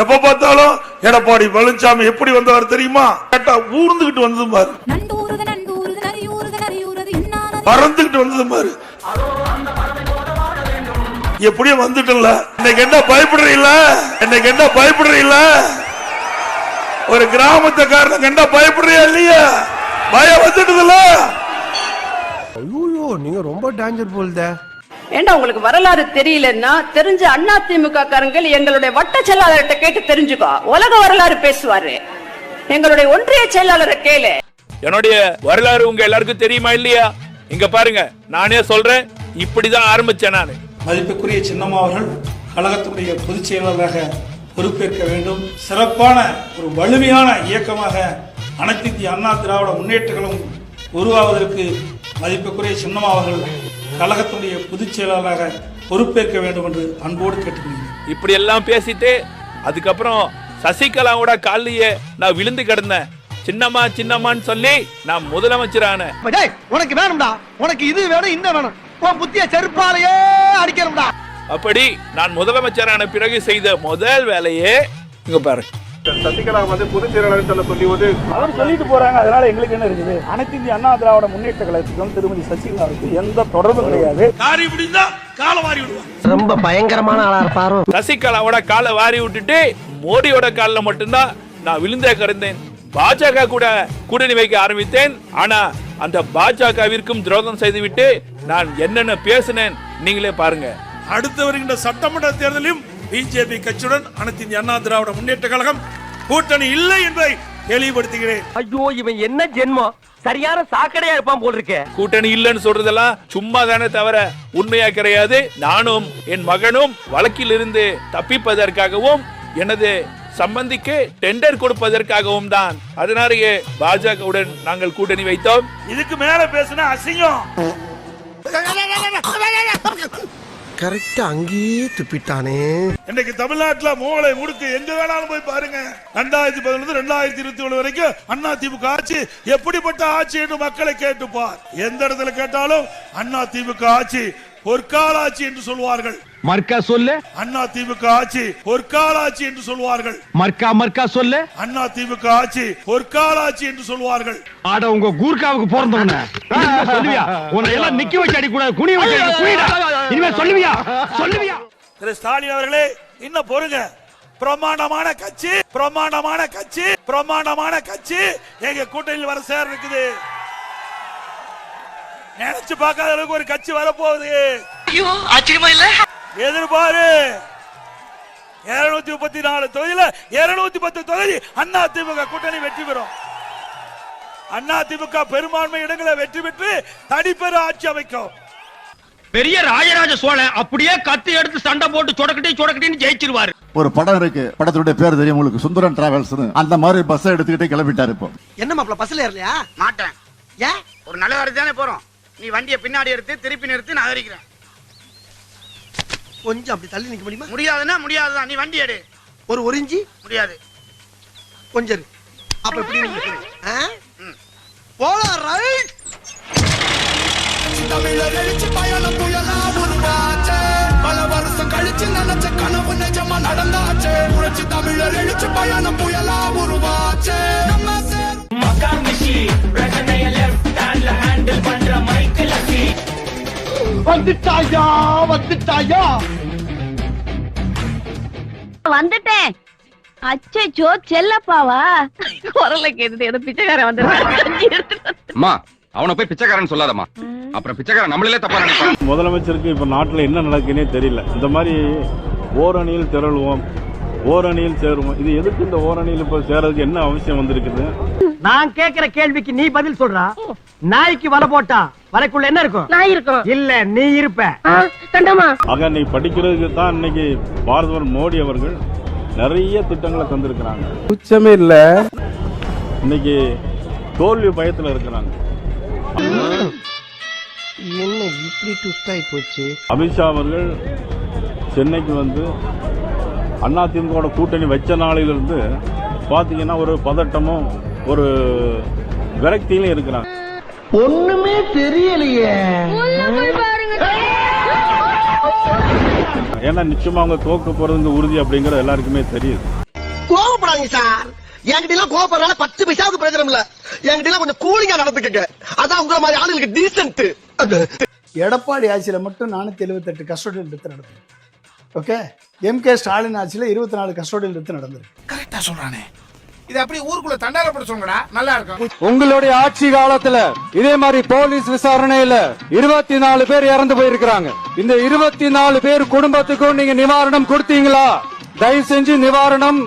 எப்ப பார்த்தாலும் எடப்பாடி பழனிசாமி எப்படி வந்தவர் தெரியுமா? கேட்டா ஊர்ந்துகிட்டு வந்தது பாரு. பறந்துகிட்டு வந்தது பாரு. எப்படியும் வந்துட்டல இன்னைக்கு என்ன பயப்படுறீங்கள இன்னைக்கு என்ன பயப்படுறீங்கள ஒரு கிராமத்துக்காரனுக்கு என்ன பயப்படுறியா இல்லையா? பயம் வந்துடுதுல ஐயோ நீங்க ரொம்ப டேஞ்சர் போல்தே. ஏண்டா உங்களுக்கு வரலாறு தெரியலன்னா தெரிஞ்ச அண்ணா திமுக காரங்கள் எங்களுடைய வட்ட செயலாளர்கிட்ட கேட்டு தெரிஞ்சுக்கோ. உலக வரலாறு பேசுவாரு. எங்களுடைய ஒன்றிய செயலாளரை கேளு. என்னுடைய வரலாறு உங்க எல்லாருக்கும் தெரியுமா இல்லையா? இங்க பாருங்க நானே சொல்றேன் இப்படிதான் ஆரம்பிச்சேன் நானு. மதிப்புக்குரிய சின்னம்மா அவர்கள் கழகத்தினுடைய பொதுச் செயலாளராக பொறுப்பேற்க வேண்டும். சிறப்பான ஒரு வலிமையான இயக்கமாக அனைத்து இந்திய அண்ணா திராவிட முன்னேற்ற கழகம் உருவாவதற்கு மதிப்புக்குரிய சின்னம்மா அவர்கள் கழகத்தினுடைய பொதுச் செயலாளராக பொறுப்பேற்க வேண்டும் என்று அன்போடு கேட்டுக்கொள்கிறேன். இப்படி எல்லாம் பேசிட்டு அதுக்கப்புறம் சசிகலாவோட காலிலேயே நான் விழுந்து கிடந்தேன். சின்னம்மா சின்னம்மான்னு சொல்லி நான் முதலமைச்சரான. டேய் உனக்கு வேணும்டா. உனக்கு இது வேணும் இந்த வேணும். உன் புத்திய செருப்பாலேயே அடிக்கணும்டா. அப்படி நான் முதலமைச்சரான பிறகு செய்த முதல் வேலையே இங்க பாரு. சசிகலா வந்து பொதுச் செயலாளர் சொல்ல சொல்லி ஒரு அவர் சொல்லிட்டு போறாங்க. அதனால எங்களுக்கு என்ன இருக்குது? அனைத்து இந்திய அண்ணா திராவிட முன்னேற்ற கழகத்துக்கும் திருமதி சசிகலாவுக்கு எந்த தொடர்பும் கிடையாது. காலை வாரி விடுவான் ரொம்ப பயங்கரமான ஆளா இருப்பாரு. சசிகலாவோட காலை வாரி விட்டுட்டு மோடியோட காலில் மட்டும்தான் நான் விழுந்தே கிடந்தேன். பாஜக கூட கூட்டணி வைக்க ஆரம்பித்தேன். ஆனா அந்த பாஜகவிற்கும் துரோகம் செய்துவிட்டு நான் என்னென்ன பேசினேன் நீங்களே பாருங்க. அடுத்து வருகின்ற சட்டமன்ற தேர்தலிலும் பிஜேபி கட்சியுடன் அனைத்து இந்திய அண்ணா திராவிட முன்னேற்ற கழகம் கூட்டணி இல்லை என்பதை தெளிவுபடுத்துகிறேன் ஐயோ இவன் என்ன ஜென்மம் சரியான சாக்கடையா இருப்பான் போல் இருக்கே கூட்டணி இல்லைன்னு சொல்றதெல்லாம் சும்மா தானே தவிர உண்மையா கிடையாது நானும் என் மகனும் வழக்கில் இருந்து தப்பிப்பதற்காகவும் எனது சம்பந்திக்கு டெண்டர் கொடுப்பதற்காகவும் தான் அதனாலேயே பாஜகவுடன் நாங்கள் கூட்டணி வைத்தோம் இதுக்கு மேல பேசினா அசிங்கம் கரெக்டா அங்கேயே துப்பிட்டானே. இன்னைக்கு தமிழ்நாட்டுல மூளை முடுக்கு எங்க வேணாலும் போய் பாருங்க. ரெண்டாயிரத்தி பதினொன்று ரெண்டாயிரத்தி இருபத்தி ஏழு வரைக்கும் அண்ணா திமுக ஆட்சி எப்படிப்பட்ட ஆட்சி என்று மக்களை கேட்டுப்பார். எந்த இடத்துல கேட்டாலும் அண்ணா திமுக ஆட்சி பொற்கால ஆட்சி என்று சொல்வார்கள். மர்க்கா சொல்லு. அண்ணா திமுக ஆட்சி பொற்கால ஆட்சி என்று சொல்வார்கள். மர்க்கா மர்க்கா சொல்லு. அண்ணா திமுக ஆட்சி பொற்கால ஆட்சி என்று சொல்வார்கள். ஆட உங்க கூர்க்காவுக்கு பிறந்தவன. சொல்லுவியா? உன்னை எல்லாம் நிக்க வச்சு அடி கூடாது குனி வச்சு இனிமே சொல்லுவியா? சொல்லுவியா? திரு ஸ்டாலின் அவர்களே இன்னும் பொறுங்க. பிரமாண்டமான கட்சி பிரமாண்டமான கட்சி பிரமாண்டமான கட்சி. எங்க கூட்டணியில் வர சேர இருக்குது. நினைச்சு பார்க்காத அளவுக்கு ஒரு கட்சி வரப்போகுது. எதிர்பாரு. இருநூத்தி முப்பத்தி நாலு தொகுதியில இருநூத்தி பத்து தொகுதி அண்ணா திமுக கூட்டணி வெற்றி பெறும். அண்ணா திமுக பெரும்பான்மை இடங்களை வெற்றி பெற்று தனிப்பெரு ஆட்சி அமைக்கும். பெரிய ராஜராஜ சோழன் அப்படியே கத்தி எடுத்து சண்டை போட்டு சொடக்கட்டி சொடக்கட்டின்னு ஜெயிச்சிருவாரு. ஒரு படம் இருக்கு. படத்துடைய பேர் தெரியும் உங்களுக்கு. சுந்தரன் டிராவல்ஸ் அந்த மாதிரி பஸ் எடுத்துக்கிட்டே கிளம்பிட்டாரு இப்போ. என்ன மாப்ள பஸ்ல ஏறலையா? மாட்டேன். ஏன்? ஒரு நல்ல காரியத்துக்கு தானே போறோம். நீ வண்டியை பின்னாடி எடுத்து திருப்பி நிறுத்தி நான் அதிரிக்கிறேன் கொஞ்சம் அப்படி தள்ளி நிக்க முடியுமா? முடியாதுன்னா முடியாதுதான். நீ வண்டி எடு. ஒரு ஒரு இஞ்சி முடியாது. கொஞ்சம். அப்ப எப்படி பல வருஷம் கழிச்சு நினைச்ச கனவு நிஜமா நடந்தாச்சு. புரட்சி தமிழர் எழுச்சி பயணம் புயலா உருவாச்சு. நம்ம சேரும் வந்துட்டாயா வந்துட்டாயா? வந்துட்டேன். அச்சோ செல்லப்பாவா? குரல கேட்டுட்டு ஏதோ பிச்சைக்காரன் வந்து அம்மா அவனை போய் பிச்சைக்காரன் சொல்லாதம்மா. அப்புறம் பிச்சைக்காரன் நம்மளே தப்பா நினைப்பான். முதலமைச்சருக்கு இப்ப நாட்டுல என்ன நடக்குன்னே தெரியல. இந்த மாதிரி ஓரணியில் திரளுவோம் ஓரணியில் சேருவோம். இது எதுக்கு இந்த ஓரணியில் இப்ப சேர்றதுக்கு என்ன அவசியம் வந்திருக்குது? நான் கேக்குற கேள்விக்கு நீ பதில் சொல்றா. நாய்க்கு வலை போட்டா வலைக்குள்ள என்ன இருக்கும்? நான் இருக்கோம். இல்ல நீ இருப்ப. ஆக இன்னைக்கு படிக்கிறதுக்கு தான் இன்னைக்கு பாரதவர் மோடி அவர்கள் நிறைய திட்டங்களை தந்திருக்கிறாங்க. உச்சமே இல்ல. இன்னைக்கு தோல்வி பயத்துல இருக்கிறாங்க. என்ன இப்படி ட்விஸ்ட் ஆகி போச்சு? அமித்ஷா அவர்கள் சென்னைக்கு வந்து அதிமுக கூட்டணி வச்ச நாளிலிருந்து பார்த்தீங்கன்னா ஒரு பதட்டமும் ஒரு விரக்தியிலும் இருக்கிறாங்க. ஒண்ணுமே தெரியலையே. ஏன்னா நிச்சயமா அவங்க தோக்க போறதுங்க உறுதி அப்படிங்கிறது எல்லாருக்குமே தெரியுது. கோவப்படாதீங்க சார். என்கிட்ட எல்லாம் கோவப்படுறதுனால பத்து பைசாவுக்கு பிரயோஜனம் இல்ல. என்கிட்ட கொஞ்சம் கூலிங்கா நடந்துக்கங்க. அதான் உங்களை மாதிரி ஆளுங்களுக்கு டீசென்ட் எடப்பாடி ஆட்சியில் மட்டும் நானூற்றி எழுபத்தெட்டு கஸ்டோடியல் டெத்து நடந்தது ஓகே எம்கே ஸ்டாலின் ஆட்சியில் இருபத்தி நாலு கஸ்டோடியல் டெத்து நடந்திருக்கு. கரெக்டா சொல்றானே. இது அப்படியே ஊருக்குள்ள தண்டாரப்பட சொல்லுங்கடா. நல்லா இருக்கும். உங்களுடைய ஆட்சி காலத்துல இதே மாதிரி போலீஸ் விசாரணையில இருபத்தி நாலு பேர் இறந்து போயிருக்கிறாங்க. இந்த இருபத்தி நாலு பேர் குடும்பத்துக்கும் நீங்க நிவாரணம் கொடுத்தீங்களா? தயவு செஞ்சு நிவாரணம்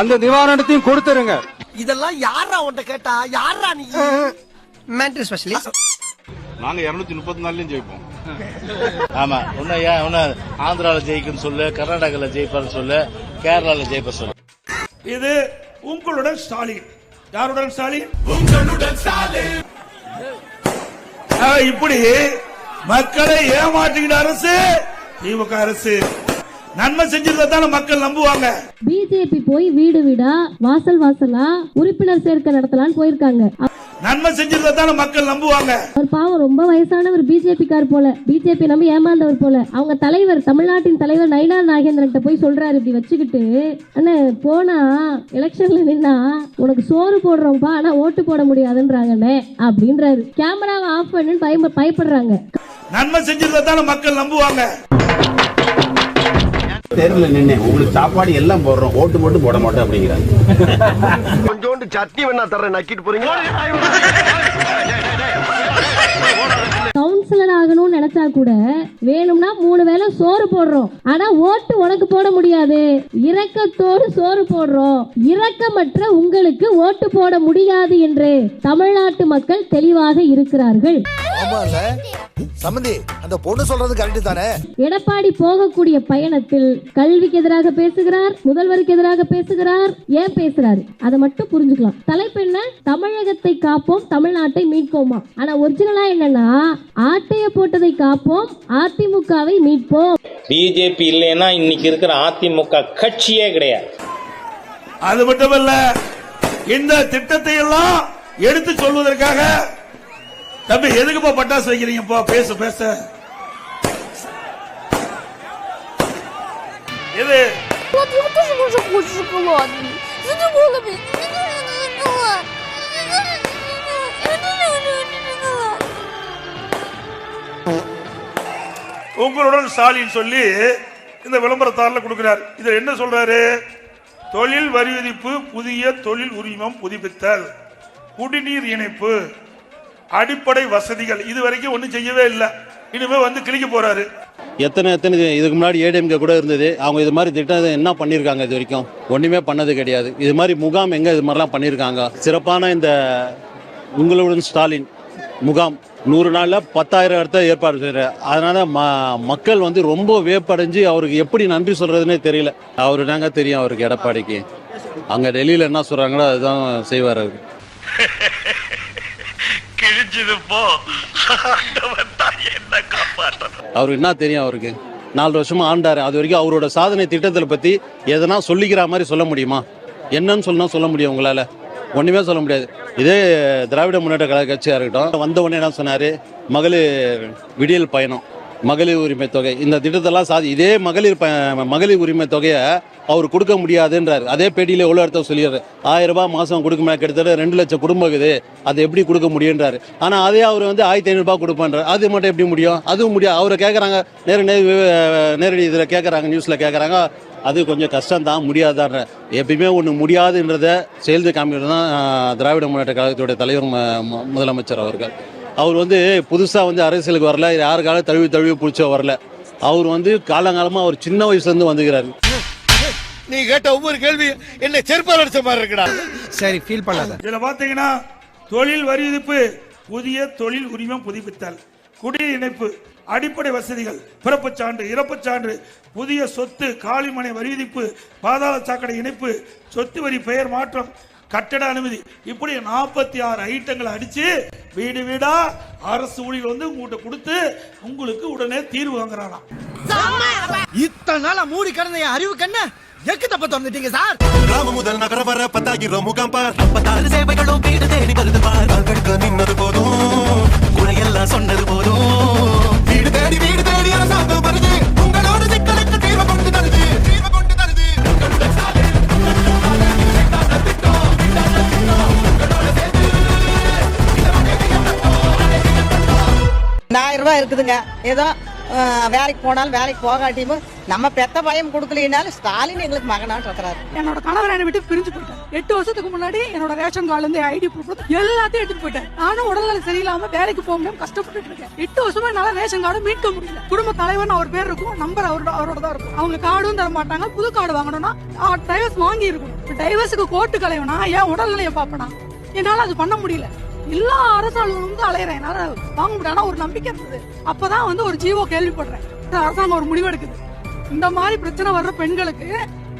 அந்த நிவாரணத்தையும் கொடுத்துருங்க. இதெல்லாம் யாரா உன்ட்ட கேட்டா? யாரா நீ? மென்டல் ஸ்பெஷலிஸ்ட் நாங்க இருநூத்தி முப்பத்தி நாலுலயும் ஜெயிப்போம். ஆமா உன்ன ஏன் உன்ன ஆந்திரால ஜெயிக்குன்னு சொல்லு கர்நாடகால ஜெயிப்பான்னு சொல்லு கேரளால ஜெயிப்ப சொல்லு. இது உங்களுடன் ஸ்டாலின். யாருடன் ஸ்டாலின்? ஆ, இப்படி மக்களை ஏமாற்றுகிற அரசு திமுக அரசு. நன்மை செஞ்சிருந்தா தானே மக்கள் நம்புவாங்க. பிஜேபி போய் வீடு வீடா வாசல் வாசலா உறுப்பினர் சேர்க்கை நடத்தலாம்னு போயிருக்காங்க. நன்மை செஞ்சிருந்தா தானே மக்கள் நம்புவாங்க. அவர் பாவம் ரொம்ப வயசானவர் பிஜேபி கார் போல. பிஜேபி நம்பி ஏமாந்தவர் போல. அவங்க தலைவர் தமிழ்நாட்டின் தலைவர் நயினார் நாகேந்திரன் போய் சொல்றாரு இப்படி வச்சுக்கிட்டு. அண்ணே போனா எலெக்ஷன்ல நின்னா உனக்கு சோறு போடுறோம்ப்பா ஆனா ஓட்டு போட முடியாதுன்றாங்கண்ணே அப்படின்றாரு. கேமராவை ஆஃப் பண்ணுன்னு பய பயப்படுறாங்க. நன்மை செஞ்சிருந்தா தானே மக்கள் நம்புவாங்க. தெருல நின்று உங்களுக்கு சாப்பாடு எல்லாம் போடுறோம் ஓட்டு போட்டு போட மாட்டோம் அப்படிங்கிறாங்க கொஞ்சோண்டு சட்னி வேணா தர்றேன் நக்கிட்டு போறீங்க கவுன்சிலர் ஆகணும்னு நினைச்சா கூட வேணும்னா மூணு வேளை சோறு போடுறோம் ஆனா ஓட்டு உனக்கு போட முடியாது இரக்கத்தோடு சோறு போடுறோம் இரக்கமற்ற உங்களுக்கு ஓட்டு போட முடியாது என்று தமிழ்நாட்டு மக்கள் தெளிவாக இருக்கிறார்கள் ஆமால சம்பந்தி அந்த பொண்ணு சொல்றது கரெக்ட் தானே? எடப்பாடி போகக்கூடிய பயணத்தில் கல்விக்கு எதிராக பேசுகிறார் முதல்வருக்கு எதிராக பேசுகிறார் ஏன் பேசுறாரு? அதை மட்டும் புரிஞ்சுக்கலாம். தலைப்பு என்ன? தமிழகத்தை காப்போம் தமிழ்நாட்டை மீட்போமா? ஆனா ஒரிஜினலா என்னன்னா ஆட்டைய போட்டதை காப்போம் அதிமுகவை மீட்போம். பிஜேபி இல்லைன்னா இன்னைக்கு இருக்கிற அதிமுக கட்சியே கிடையாது. அது மட்டுமல்ல இந்த திட்டத்தை எல்லாம் எடுத்து சொல்வதற்காக தம்பி எதுக்குப்பா பட்டாசு வைக்கிறீங்கப்பா பேச பேச இது Я тоже уже хочу шоколадный. Задумала, உங்களுடன் ஸ்டாலின் சொல்லி இந்த விளம்பரத்தாரில் கொடுக்கிறார் இதுல என்ன சொல்றாரு தொழில் வரி விதிப்பு புதிய தொழில் உரிமம் புதுப்பித்தல் குடிநீர் இணைப்பு அடிப்படை வசதிகள் இது வரைக்கும் ஒன்றும் செய்யவே இல்லை. இனிமே வந்து கிழிக்க போறாரு. எத்தனை எத்தனை இதுக்கு முன்னாடி ஏடிஎம்கே கூட இருந்தது. அவங்க இது மாதிரி திட்டம் என்ன பண்ணியிருக்காங்க இது வரைக்கும்? ஒன்றுமே பண்ணது கிடையாது. இது மாதிரி முகாம் எங்கே இது மாதிரிலாம் பண்ணியிருக்காங்க சிறப்பான இந்த உங்களுடன் ஸ்டாலின் முகாம். நூறு நாளில் பத்தாயிரம் இடத்த ஏற்பாடு செய்கிறார் அதனால் ம மக்கள் வந்து ரொம்ப வேப்படைஞ்சு அவருக்கு எப்படி நன்றி சொல்கிறதுனே தெரியல. அவரு தாங்க தெரியும் அவருக்கு எடப்பாடிக்கு. அங்கே டெல்லியில் என்ன சொல்கிறாங்களோ அதுதான் செய்வார் அவர். அவருக்கு என்ன தெரியும் அவருக்கு? நாலு வருஷமா ஆண்டாரு. அது வரைக்கும் அவரோட சாதனை திட்டத்தில் பத்தி எதனா சொல்லிக்கிற மாதிரி சொல்ல முடியுமா? என்னன்னு சொன்னா சொல்ல முடியும் உங்களால. ஒன்றுமே சொல்ல முடியாது. இதே திராவிட முன்னேற்ற கழக கட்சியாக இருக்கட்டும். வந்த உடனே என்ன சொன்னார்? மகளிர் விடியல் பயணம். மகளிர் உரிமை தொகை. இந்த திட்டத்தெல்லாம் சாதி இதே மகளிர் ப மகளிர் உரிமை தொகையை அவர் கொடுக்க முடியாதுன்றார். அதே பேட்டியில் எவ்வளோ இடத்த சொல்லிடுறாரு. ஆயிரம் ரூபாய் மாதம் கொடுக்குமே கிட்டத்தட்ட ரெண்டு லட்சம் குடும்பம் இருக்குது. அது எப்படி கொடுக்க முடியுன்றார். ஆனால் அதே அவர் வந்து ஆயிரத்தி ஐநூறுபா கொடுப்பேன்றார். அது மட்டும் எப்படி முடியும்? அதுவும் முடியாது அவரை கேட்குறாங்க நேர நேரடி இதில் கேட்குறாங்க நியூஸில் கேட்குறாங்க அது கொஞ்சம் கஷ்டம் தான் முடியாதான்ற எப்பயுமே ஒன்று முடியாதுன்றதை செயல்து காமிக்கிறது தான் திராவிட முன்னேற்ற கழகத்துடைய தலைவர் மு- முதலமைச்சர் அவர்கள். அவர் வந்து புதுசாக வந்து அரசியலுக்கு வரல. யாருக்கால தழுவி தழுவி பிடிச்ச வரல. அவர் வந்து காலங்காலமாக அவர் சின்ன வயசுலேருந்து வந்துக்கிறாரு நீ கேட்ட ஒவ்வொரு கேள்வி என்ன செருப்பால் அடிச்ச மாதிரி இருக்குடா. சரி ஃபீல் பண்ணாத. இதுல பாத்தீங்கன்னா தொழில் வரி விதிப்பு புதிய தொழில் உரிமம் புதுப்பித்தல் குடிநீர் இணைப்பு அடிப்படை வசதிகள் பிறப்புச் சான்று இறப்புச் சான்று புதிய சொத்து காலிமனை வரி விதிப்பு பாதாள சாக்கடை இணைப்பு சொத்து வரி பெயர் மாற்றம் கட்டட அனுமதி. இப்படி நாற்பத்தி ஆறு ஐட்டங்களை அடிச்சு வீடு வீடா அரசு ஊழியர் வந்து உங்கள்கிட்ட கொடுத்து உங்களுக்கு உடனே தீர்வு வாங்குறானாம் இத்தனை நாளா மூடி கிடந்த என் அறிவு கண்ண எக்கு தப்ப திறந்துட்டீங்க சார்? கிராம முதல் நகர வர பத்தாயிரம் முகாம் பார். ஐம்பத்தாறு சேவைகளும் வீடு தேடி வருது பார். நின்னது போதும். குறையெல்லாம் சொன்னது போதும். இருக்குதுங்க. ஏதோ வேலைக்கு போனாலும் வேலைக்கு போகாட்டியும் நம்ம பெத்த பயம் கொடுக்கலினாலும் ஸ்டாலின் எங்களுக்கு மகனாட்டு இருக்கிறாரு என்னோட கணவர் என்னை விட்டு பிரிஞ்சு போயிட்டார். எட்டு வருஷத்துக்கு முன்னாடி என்னோட ரேஷன் கார்டுல இருந்து ஐடி ப்ரூஃப் எல்லாத்தையும் எடுத்துட்டு போயிட்டேன் நானும் உடல்நல சரியில்லாம வேலைக்கு போக முடியாம கஷ்டப்பட்டுட்டு இருக்கேன். எட்டு வருஷமா என்னால ரேஷன் கார்டு மீட்க முடியல. குடும்ப தலைவர்னு அவர் பேர் இருக்கும். நம்பர் அவரோட அவரோட தான் இருக்கும். அவங்க கார்டும் தர மாட்டாங்க. புது கார்டு வாங்கணும்னா டைவர்ஸ் வாங்கி இருக்கும் டைவர்ஸுக்கு கோர்ட்டு கலைவனா ஏன் உடல்நிலையை பாப்பனா? என்னால அது பண்ண முடியல. எல்லா அரசு அலுவலகம் அலையிறேன். என்னால வாங்க முடியாது ஒரு நம்பிக்கை இருந்தது. அப்பதான் வந்து ஒரு ஜீவோ கேள்விப்படுறேன். அரசாங்கம் ஒரு முடிவெடுக்குது. இந்த மாதிரி பிரச்சனை வர்ற பெண்களுக்கு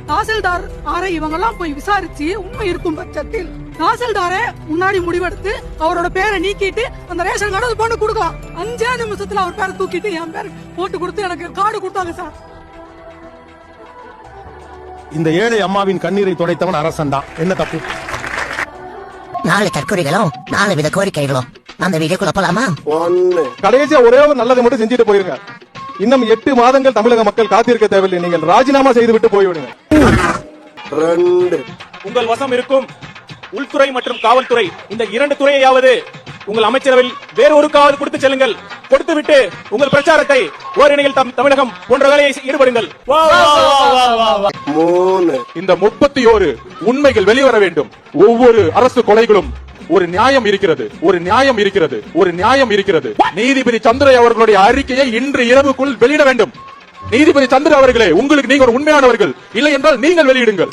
தாசில்தார் ஆரை இவங்கெல்லாம் போய் விசாரிச்சு உண்மை இருக்கும் பட்சத்தில் தாசில்தாரே முன்னாடி முடிவெடுத்து அவரோட பேரை நீக்கிட்டு அந்த ரேஷன் கார்டு அது பொண்ணு கொடுக்கலாம். அஞ்சே நிமிஷத்துல அவர் பேரை தூக்கிட்டு என் பேர் போட்டு கொடுத்து எனக்கு கார்டு கொடுத்தாங்க சார். இந்த ஏழை அம்மாவின் கண்ணீரை துடைத்தவன் அரசன் தான். என்ன தப்பு? நாலு தற்கொலைகளும் நாலு வித கோரிக்கைகளும். அந்த வீடியோக்குள்ள போலாமா? கடைசியா ஒரே ஒரு நல்லதை மட்டும் செஞ்சுட்டு போயிருங்க. இன்னும் எட்டு மாதங்கள் தமிழக மக்கள் காத்திருக்க தேவையில்லை. நீங்கள் ராஜினாமா செய்து விட்டு போய்விடுங்க. உங்கள் வசம் இருக்கும். உள்துறை மற்றும் காவல்துறை இந்த இரண்டு துறையையாவது உங்கள் அமைச்சரவையில் வேறு ஒரு காவது கொடுத்து செல்லுங்கள். கொடுத்துவிட்டு உங்கள் பிரச்சாரத்தை ஓரணியில் தமிழகம் போன்ற வேலையை ஈடுபடுங்கள். இந்த முப்பத்தி ஓரு உண்மைகள் வெளிவர வேண்டும். ஒவ்வொரு அரசு கொலைகளும் ஒரு நியாயம் இருக்கிறது. ஒரு நியாயம் இருக்கிறது. ஒரு நியாயம் இருக்கிறது. நீதிபதி சந்திர அவர்களுடைய அறிக்கையை இன்று இரவுக்குள் வெளியிட வேண்டும். நீதிபதி சந்திர அவர்களே உங்களுக்கு நீங்க ஒரு உண்மையானவர்கள். இல்லை என்றால் நீங்கள் வெளியிடுங்கள்.